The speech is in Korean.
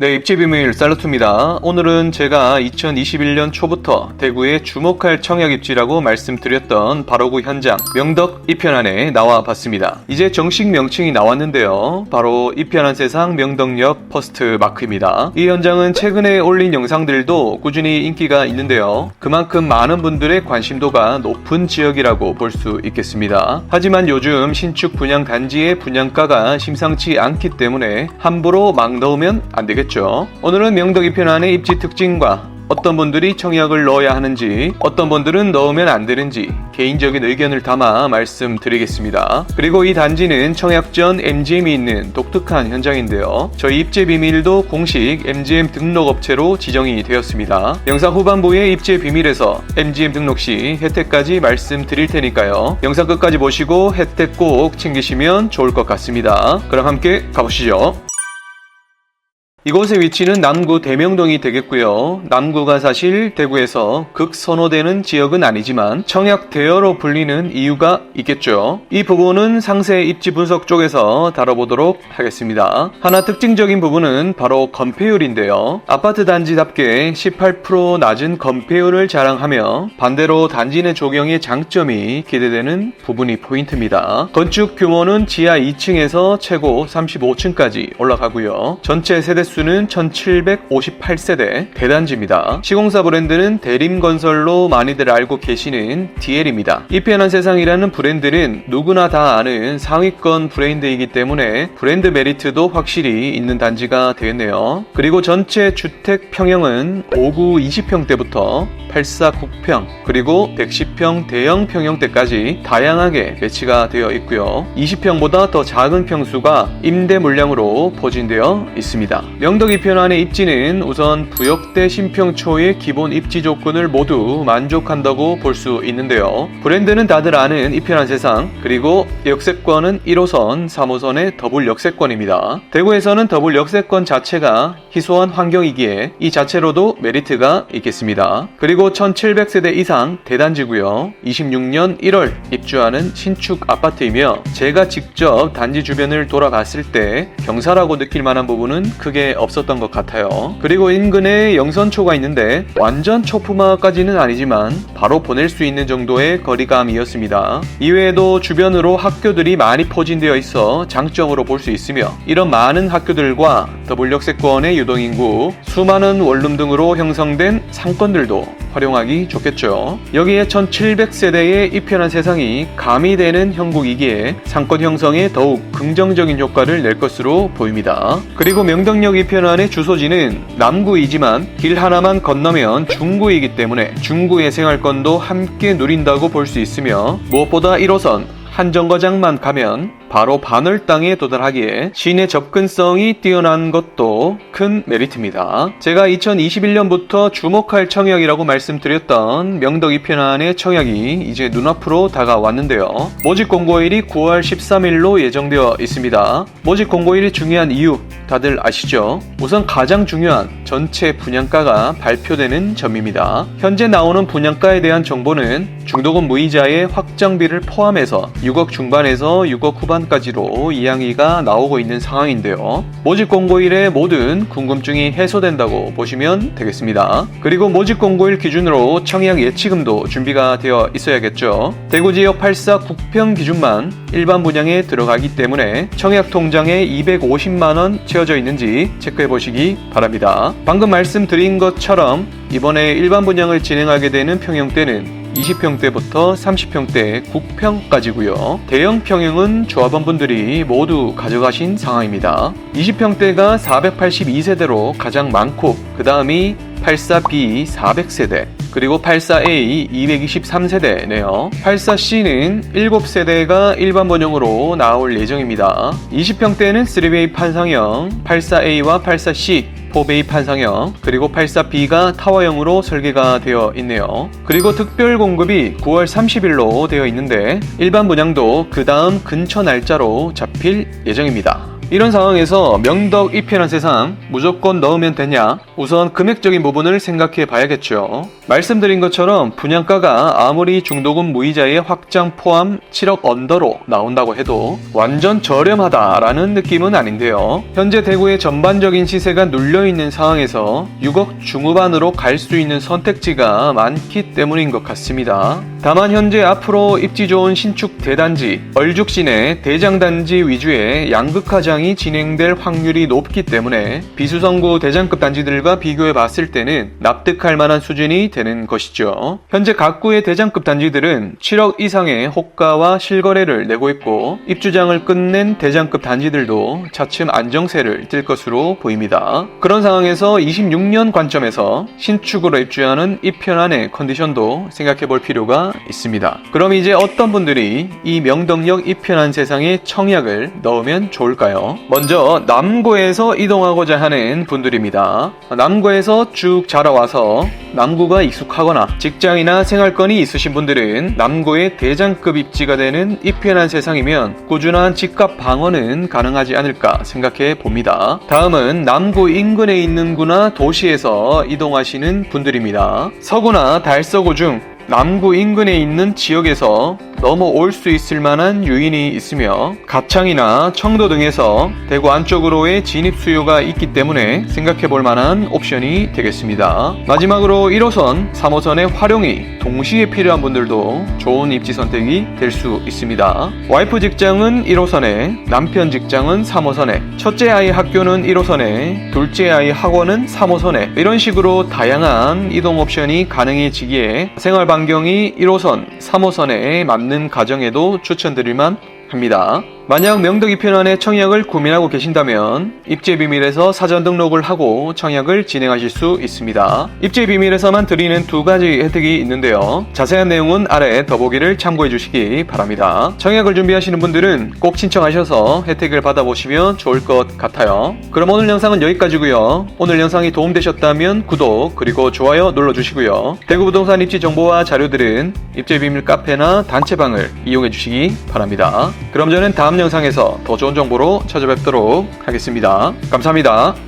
네, 입지 비밀 살루트입니다. 오늘은 제가 2021년 초부터 대구에 주목할 청약 입지라고 말씀드렸던 바로 그 현장 명덕 이편안에 나와 봤습니다. 이제 정식 명칭이 나왔는데요. 바로 이편안 세상 명덕역 퍼스트 마크입니다. 이 현장은 최근에 올린 영상들도 꾸준히 인기가 있는데요. 그만큼 많은 분들의 관심도가 높은 지역이라고 볼 수 있겠습니다. 하지만 요즘 신축 분양 단지의 분양가가 심상치 않기 때문에 함부로 막 넣으면 안 되겠죠. 오늘은 명덕이 편안의 입지 특징과 어떤 분들이 청약을 넣어야 하는지, 어떤 분들은 넣으면 안 되는지 개인적인 의견을 담아 말씀드리겠습니다. 그리고 이 단지는 청약 전 MGM이 있는 독특한 현장인데요. 저희 입지 비밀도 공식 MGM 등록 업체로 지정이 되었습니다. 영상 후반부의 입지 비밀에서 MGM 등록 시 혜택까지 말씀드릴 테니까요. 영상 끝까지 보시고 혜택 꼭 챙기시면 좋을 것 같습니다. 그럼 함께 가보시죠. 이곳의 위치는 남구 대명동이 되겠고요. 남구가 사실 대구에서 극선호되는 지역은 아니지만 청약 대여로 불리는 이유가 있겠죠. 이 부분은 상세 입지 분석 쪽에서 다뤄보도록 하겠습니다. 하나 특징적인 부분은 바로 건폐율인데요. 아파트 단지답게 18% 낮은 건폐율을 자랑하며 반대로 단지 내 조경의 장점이 기대되는 부분이 포인트입니다. 건축 규모는 지하 2층에서 최고 35층까지 올라가고요. 전체 세대 수 수는 1758세대 대단지입니다. 시공사 브랜드는 대림건설로 많이들 알고 계시는 DL입니다. 이 편한 세상이라는 브랜드는 누구나 다 아는 상위권 브랜드이기 때문에 브랜드 메리트도 확실히 있는 단지가 되겠네요. 그리고 전체 주택 평형은 5구 20평대부터 84 국평 그리고 110평 대형 평형대까지 다양하게 배치가 되어 있고요. 20평보다 더 작은 평수가 임대 물량으로 포진되어 있습니다. 명덕 이편안의 입지는 우선 부역대 신평초의 기본 입지 조건을 모두 만족한다고 볼 수 있는데요. 브랜드는 다들 아는 이편안 세상, 그리고 역세권은 1호선, 3호선의 더블 역세권입니다. 대구에서는 더블 역세권 자체가 희소한 환경이기에 이 자체로도 메리트가 있겠습니다. 그리고 1700세대 이상 대단지고요. 26년 1월 입주하는 신축 아파트이며 제가 직접 단지 주변을 돌아갔을 때 경사라고 느낄 만한 부분은 크게 없었던 것 같아요. 그리고 인근에 영선초가 있는데 완전 초품화까지는 아니지만 바로 보낼 수 있는 정도의 거리감이었습니다. 이외에도 주변으로 학교들이 많이 포진되어 있어 장점으로 볼 수 있으며 이런 많은 학교들과 더블 역세권의 유동인구, 수많은 원룸 등으로 형성된 상권들도 활용하기 좋겠죠. 여기에 1700세대의 이편한 세상이 가미되는 형국이기에 상권 형성에 더욱 긍정적인 효과를 낼 것으로 보입니다. 그리고 명덕역 이편안의 주소지는 남구이지만 길 하나만 건너면 중구이기 때문에 중구의 생활권도 함께 누린다고 볼 수 있으며 무엇보다 1호선 한정거장만 가면 바로 반월 땅에 도달하기에 시내 접근성이 뛰어난 것도 큰 메리트입니다. 제가 2021년부터 주목할 청약이라고 말씀드렸던 명덕 이편안의 청약이 이제 눈앞으로 다가왔는데요. 모집 공고일이 9월 13일로 예정되어 있습니다. 모집 공고일이 중요한 이유 다들 아시죠? 우선 가장 중요한 전체 분양가가 발표되는 점입니다. 현재 나오는 분양가에 대한 정보는 중도금 무이자의 확정비를 포함해서 6억 중반에서 6억 후반 까지로 이양이가 나오고 있는 상황인데요. 모집 공고일의 모든 궁금증이 해소된다고 보시면 되겠습니다. 그리고 모집 공고일 기준으로 청약 예치금도 준비가 되어 있어야겠죠. 대구 지역 84 국평 기준만 일반 분양에 들어가기 때문에 청약 통장에 250만 원 채워져 있는지 체크해 보시기 바랍니다. 방금 말씀드린 것처럼 이번에 일반 분양을 진행하게 되는 평형대는 20평대부터 30평대 9평까지고요. 대형 평형은 조합원분들이 모두 가져가신 상황입니다. 20평대가 482세대로 가장 많고 그 다음이 84B 400세대 그리고 84A 223세대네요. 84C는 7세대가 일반 번영으로 나올 예정입니다. 20평대는 3베이 판상형, 84A와 84C 4베이 판상형, 그리고 84B가 타워형으로 설계가 되어 있네요. 그리고 특별 공급이 9월 30일로 되어 있는데 일반 분양도 그 다음 근처 날짜로 잡힐 예정입니다. 이런 상황에서 명덕 입편한 세상 무조건 넣으면 되냐? 우선 금액적인 부분을 생각해 봐야겠죠. 말씀드린 것처럼 분양가가 아무리 중도금 무이자의 확장 포함 7억 언더로 나온다고 해도 완전 저렴하다라는 느낌은 아닌데요. 현재 대구의 전반적인 시세가 눌려있는 상황에서 6억 중후반으로 갈 수 있는 선택지가 많기 때문인 것 같습니다. 다만 현재 앞으로 입지 좋은 신축 대단지, 얼죽 시내 대장단지 위주의 양극화장 이 진행될 확률이 높기 때문에 비수성구 대장급 단지들과 비교해 봤을 때는 납득할 만한 수준이 되는 것이죠. 현재 각구의 대장급 단지들은 7억 이상의 호가와 실거래를 내고 있고 입주장을 끝낸 대장급 단지들도 차츰 안정세를 띌 것으로 보입니다. 그런 상황에서 26년 관점에서 신축으로 입주하는 입편안의 컨디션도 생각해 볼 필요가 있습니다. 그럼 이제 어떤 분들이 이 명덕역 입편한 세상에 청약을 넣으면 좋을까요? 먼저 남구에서 이동하고자 하는 분들입니다. 남구에서 쭉 자라와서 남구가 익숙하거나 직장이나 생활권이 있으신 분들은 남구의 대장급 입지가 되는 입편한 세상이면 꾸준한 집값 방어는 가능하지 않을까 생각해 봅니다. 다음은 남구 인근에 있는 구나 도시에서 이동하시는 분들입니다. 서구나 달서구 중 남구 인근에 있는 지역에서 넘어올 수 있을 만한 유인이 있으며 가창이나 청도 등에서 대구 안쪽으로의 진입 수요가 있기 때문에 생각해 볼 만한 옵션이 되겠습니다. 마지막으로 1호선, 3호선의 활용이 동시에 필요한 분들도 좋은 입지 선택이 될 수 있습니다. 와이프 직장은 1호선에, 남편 직장은 3호선에, 첫째 아이 학교는 1호선에, 둘째 아이 학원은 3호선에 이런 식으로 다양한 이동 옵션이 가능해지기에 생활 반경이 1호선, 3호선에 맞는 가정에도 추천드릴만 합니다. 만약 명덕 이 편안의 청약을 고민하고 계신다면 입지 비밀에서 사전 등록을 하고 청약을 진행하실 수 있습니다. 입지 비밀에서만 드리는 두 가지 혜택이 있는데요. 자세한 내용은 아래 더보기를 참고해 주시기 바랍니다. 청약을 준비하시는 분들은 꼭 신청하셔서 혜택을 받아보시면 좋을 것 같아요. 그럼 오늘 영상은 여기까지고요. 오늘 영상이 도움되셨다면 구독 그리고 좋아요 눌러주시고요. 대구 부동산 입지 정보와 자료들은 입지 비밀 카페나 단체방을 이용해 주시기 바랍니다. 그럼 저는 영상에서 더 좋은 정보로 찾아뵙도록 하겠습니다. 감사합니다.